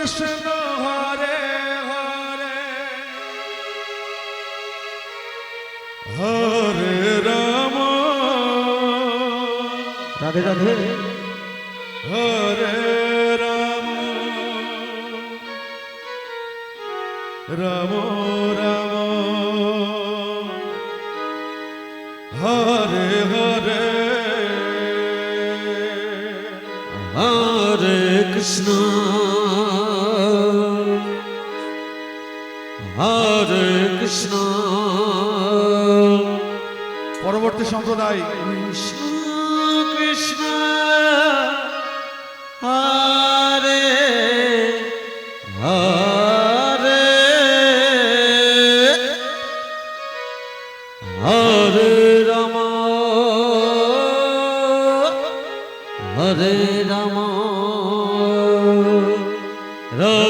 কৃষ্ণ হরে হরে। হরে রাম। রাধে রাধে। হরে রাম। রাম রাম। হরে হরে। হরে কৃষ্ণ। হরে কৃষ্ণ। পরবর্তী সম্প্রদায়। কৃষ্ণ কৃষ্ণ হরে হরে। হরে রাম হরে রাম। রাম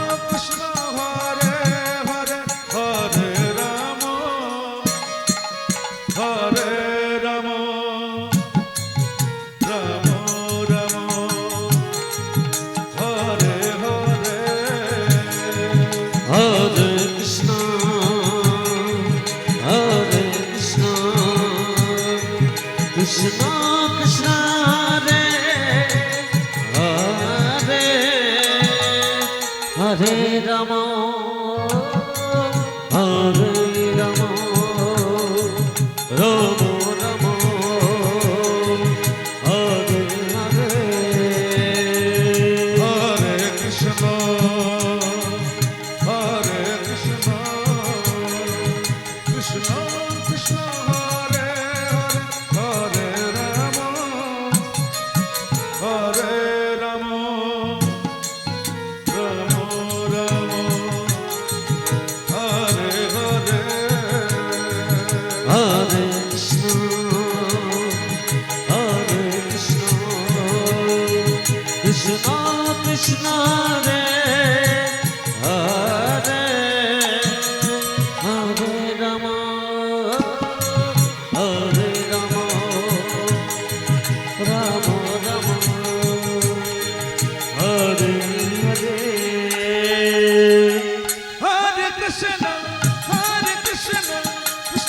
কৃষ্ণ কৃষ্ণ হরে হরে হরে রাম হরে রাম রাম। হরে